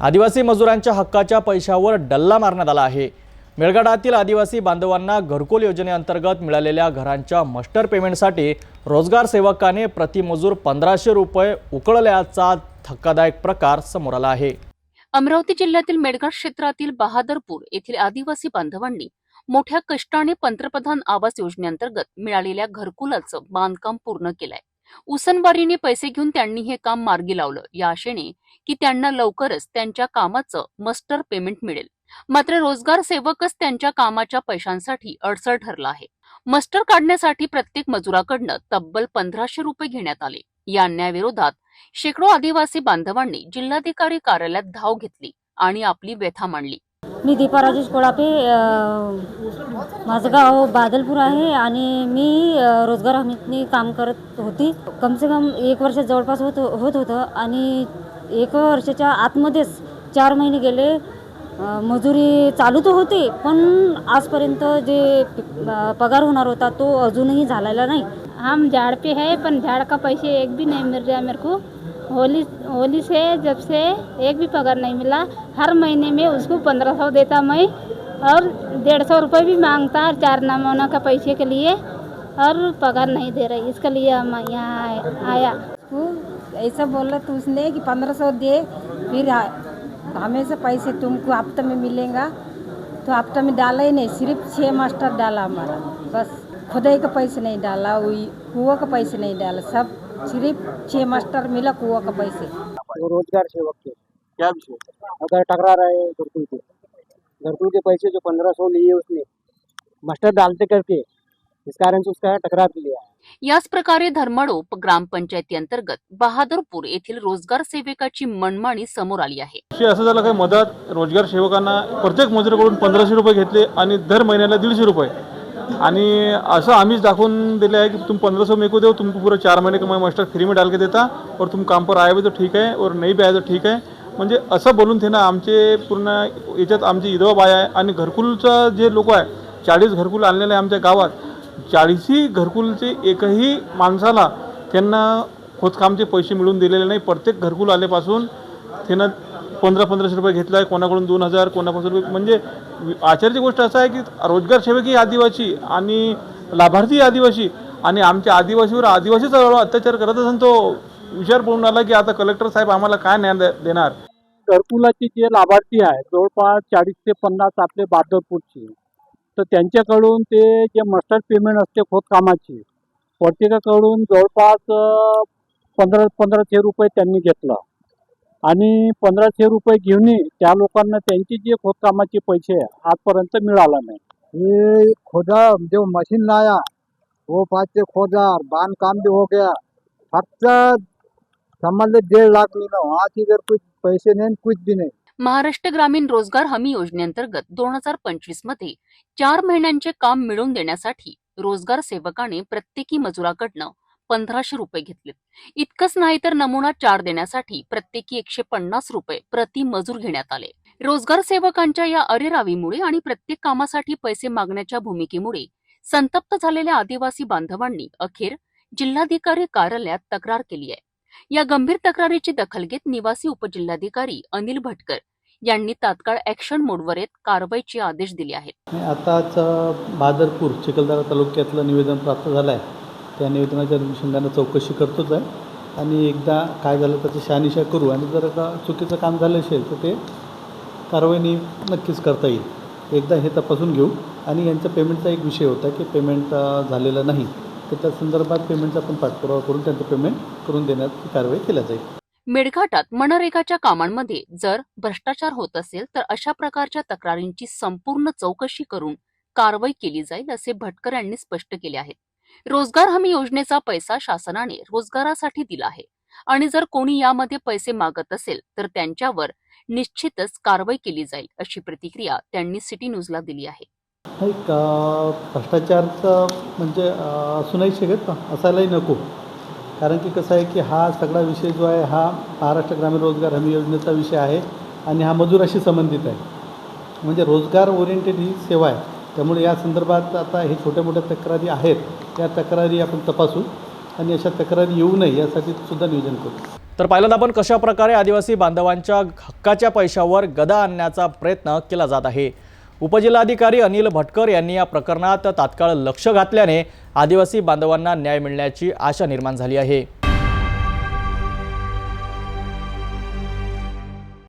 आदिवासी मजुरांच्या हक्काच्या पैशावर डल्ला मारण्यात आला आहे. मेळघाटातील आदिवासी बांधवांना घरकुल योजनेअंतर्गत मिळालेल्या घरांच्या मस्टर पेमेंटसाठी रोजगार सेवकाने प्रतिमजूर पंधराशे रुपये उकळल्याचा धक्कादायक प्रकार समोर आला आहे. अमरावती जिल्ह्यातील मेळघाट क्षेत्रातील बहादरपूर येथील आदिवासी बांधवांनी मोठ्या कष्टाने पंतप्रधान आवास योजनेअंतर्गत मिळालेल्या घरकुलाचं बांधकाम पूर्ण केलंय. उसनबारीने पैसे घेऊन त्यांनी हे काम मार्गी लावलं. या आशेने की त्यांना लवकरच त्यांच्या कामाचं मस्टर पेमेंट मिळेल. मात्र रोजगार सेवकच त्यांच्या कामाच्या पैशांसाठी अडसर ठरला आहे. मस्टर काढण्यासाठी प्रत्येक मजुराकडनं तब्बल पंधराशे रुपये घेण्यात आले. या अन्यायाविरोधात शेकडो आदिवासी बांधवांनी जिल्हाधिकारी कार्यालयात धाव घेतली आणि आपली व्यथा मांडली. मी दीपा राजेश कोळापे माझं गाव बादलपूर आहे आणि मी रोजगार हमीतनी काम करत होती. कमसे कम एक वर्ष जवळपास होत होत होतं आणि एक वर्षाच्या आतमध्येच चार महिने गेले. मजुरी चालू तर होती पण आजपर्यंत जे पगार होणार होता तो अजूनही झालेला नाही. हम झाड़ पे है पर झाड़ का पैसे एक भी नाही मिल रहा मेरे को होली होली से जब से एक भी पगार नहीं मिला, हर महीने में उसको पंद्रह सौ देता मैं और डेढ़ सौ रुपये भी माँगता चार नमूना का पैसे के लिए और पगार नहीं दे रही, इसके लिए हम यहाँ आया। वो ऐसा बोला तो उसने कि पंद्रह सौ दे, फिर हमेशा पैसे तुमको हफ़्ते में मिलेगा। तो हफ़्ते में डाला ही नहीं, सिर्फ़ छः मास्टर डाला हमारा। बस खुदाई का पैसे नहीं डाला वही कुआ का पैसे नहीं डाला, सब सिर्फ छः मास्टर मिला कुआ का पैसे? वो रोजगार सेवक के। क्या विषय? अगर टकरा रहे घरकुल के घरकुल के पैसे जो पंद्रह सौ लिए उसने मास्टर डालते करके इस कारण से उसका टकरा लिया याच प्रकारे धर्मडोप ग्रामपंचायती अंतर्गत बहादरपूर येथील रोजगार सेवकाची मनमानी समोर आली आहे. विषय असं झालं काय मदत रोजगार सेवकांना प्रत्येक मजुराकडून पंधराशे रुपये घेतले आणि दर महिन्याला दीडशे रुपये. आणि असं आम्हीच दाखवून दिले आहे की तुम पंद्रह सौ मेरे को हो, दो तुमको पूरा चार महीने का मैं मास्टर फ्री में डाल के देता और तुम काम पर आए तर तो ठीक है और नहीं भी आए तो ठीक आहे म्हणजे असं बोलून ते ना आमचे पूर्ण याच्यात आमची इदवा बाया आहे आणि घरकुलचं जे लोक आहे चाळीस घरकुल आणलेले आहे आमच्या गावात चाळीसही घरकुलचे एकही माणसाला त्यांना खोदकामचे पैसे मिळून दिलेले नाही. प्रत्येक घरकुल आल्यापासून त्यानं पंधरा पंधराशे रुपये घेतला आहे कोणाकडून दोन हजार कोणापासून रुपये? म्हणजे आश्चर्याची गोष्ट असं आहे की रोजगार सेवकी आदिवासी आणि लाभार्थी आदिवासी आणि आमच्या आदिवासीवर आदिवासीच अत्याचार करत असेल तो विचार पडून आला की आता कलेक्टर साहेब आम्हाला काय न्याय देणार? घरकुलाचे जे लाभार्थी आहे जवळपास चाळीस ते पन्नास आपले बादरपूरचे तर त्यांच्याकडून ते जे मास्टर पेमेंट असते खोदकामाची प्रत्येकाकडून जवळपास पंधरा पंधराशे रुपये त्यांनी घेतलं. आणि पंधराशे रुपये घेऊनही त्या लोकांना त्यांचे जे खोदकामाचे पैसे आजपर्यंत मिळाला नाही. ये खोदा जो मशीन लाया वो पाँच से खोदा और बांध काम भी हो गया. फक्त समझ ले डेढ़ लाख मिला वहाँ की अगर कुछ पैसे नहीं कुछ भी नहीं. महाराष्ट्र ग्रामीण रोजगार हमी योजनेअंतर्गत दोन हजार पंचवीसमध्ये चार महिन्यांचे काम मिळवून देण्यासाठी रोजगार सेवकाने प्रत्येकी मजुराकडनं पंधराशे रुपये घेतलेत. इतकंच नाही तर नमुना चार देण्यासाठी प्रत्येकी एकशे पन्नास रुपये प्रति मजूर घेण्यात आले. रोजगार सेवकांच्या या अरेरावीमुळे आणि प्रत्येक कामासाठी पैसे मागण्याच्या भूमिकेमुळे संतप्त झालेल्या आदिवासी बांधवांनी अखेर जिल्हाधिकारी कार्यालयात तक्रार केली आहे. या गंभीर तक्रारीची दखल घेत निवासी उपजिल्हाधिकारी अनिल भटकर यांनी तात्काळ ऍक्शन मोडवर येत कारवाईचे आदेश दिले आहेत. आताच भादरपूर चिखलदरा तालुक्यातलं निवेदन प्राप्त झालं आहे. त्या निवेदनाच्या अनुषंगानं चौकशी करतोच आहे. आणि एकदा काय झालं त्याची शहानिशा करू. आणि जर का चुकीचं काम झालं असेल तर ते कारवाईनी नक्कीच करता येईल. एकदा हे तपासून घेऊ. आणि यांचा पेमेंटचा एक विषय होता की पेमेंट झालेला झालेलं नाही. तर त्या संदर्भात पेमेंटचा आपण पाठपुरावा करून त्यांचं पेमेंट करून देण्यात कारवाई केल्या जाईल. मेळघाटात मनरेगाच्या कामांमध्ये जर भ्रष्टाचार होत असेल तर अशा प्रकारच्या तक्रारींची संपूर्ण चौकशी करून कारवाई केली जाईल असे भटकर यांनी स्पष्ट केले आहे. रोजगार हमी योजनेचा पैसा शासनाने रोजगारासाठी दिला आहे. आणि जर कोणी यामध्ये पैसे मागत असेल तर त्यांच्यावर निश्चितच कारवाई केली जाईल अशी प्रतिक्रिया त्यांनी सिटी न्यूजला दिली आहे. नाही भ्रष्टाचारचं म्हणजे असूनही असू नाही शकत ना असायलाही नको. कारण की कसं आहे की हा सगळा विषय जो आहे हा महाराष्ट्र ग्रामीण रोजगार हमी योजनेचा विषय आहे आणि हा मजुराशी संबंधित आहे. म्हणजे रोजगार ओरिएंटेड ही सेवा आहे. त्यामुळे या संदर्भात आता हे छोट्या मोठ्या तक्रारी आहेत. त्या तक्रारी आपण तपासू आणि अशा तक्रारी येऊ नये यासाठी सुद्धा नियोजन करू. तर पाहिलं आपण कशा प्रकारे आदिवासी बांधवांच्या हक्काच्या पैशावर गदा आणण्याचा प्रयत्न केला जात आहे. उपजिल्हाधिकारी अनिल भटकर यांनी या प्रकरणात तात्काळ लक्ष घातल्याने आदिवासी बांधवांना न्याय मिळण्याची आशा निर्माण झाली आहे.